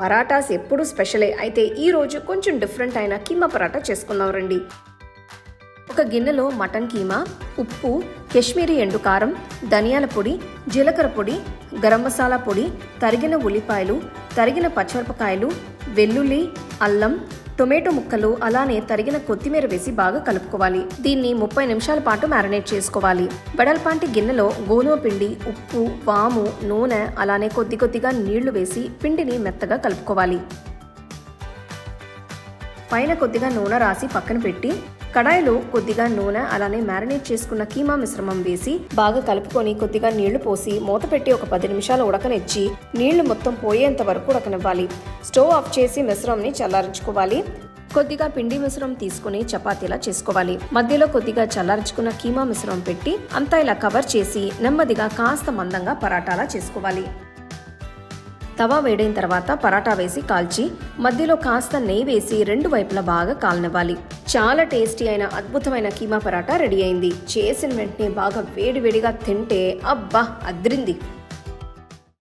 Parathas ఎప్పుడు స్పెషలే. అయితే ఈరోజు కొంచెం డిఫరెంట్ అయిన కీమా పరాటా చేసుకుందాం రండి. ఒక గిన్నెలో మటన్ కీమా ఉప్పు కాశ్మీరీ ఎండు కారం ధనియాల పొడి జీలకర్ర పొడి గరం మసాలా పొడి తరిగిన ఉల్లిపాయలు తరిగిన పచ్చిమిరపకాయలు వెల్లుల్లి అల్లం టొమాటో ముక్కలు అలానే తరిగిన కొత్తిమీర వేసి బాగా కలుపుకోవాలి. దీన్ని ముప్పై నిమిషాల పాటు మ్యారినేట్ చేసుకోవాలి. వెడల్పాంటి గిన్నెలో గోధుమ పిండి ఉప్పు వాము నూనె అలానే కొద్ది కొద్దిగా నీళ్ళు వేసి పిండిని మెత్తగా కలుపుకోవాలి. పైన కొద్దిగా నూనె రాసి పక్కన పెట్టి కడాయిలో కొద్దిగా నూనె అలానే మ్యారినేట్ చేసుకున్న కీమా మిశ్రమం వేసి బాగా కలుపుకొని కొద్దిగా నీళ్ళు పోసి మూత పెట్టి ఒక పది నిమిషాలు ఉడకనిచ్చి నీళ్ళు మొత్తం పోయేంత వరకు ఉడకనివ్వాలి. స్టవ్ ఆఫ్ చేసి మిశ్రమంని చల్లారించుకోవాలి. కొద్దిగా పిండి మిశ్రమం తీసుకుని చపాతీలా చేసుకోవాలి. మధ్యలో కొద్దిగా చల్లార్చుకున్న కీమా మిశ్రమం పెట్టి అంతా ఇలా కవర్ చేసి నెమ్మదిగా కాస్త మందంగా పరాటాలా చేసుకోవాలి. తవా వేడైన తర్వాత పరాటా వేసి కాల్చి మధ్యలో కాస్త నెయ్యి వేసి రెండు వైపులా బాగా కాలనివ్వాలి. చాలా టేస్టీ అయిన అద్భుతమైన కీమా పరాటా రెడీ అయింది. చేసిన వెంటనే బాగా వేడివేడిగా తింటే అబ్బా అద్రింది.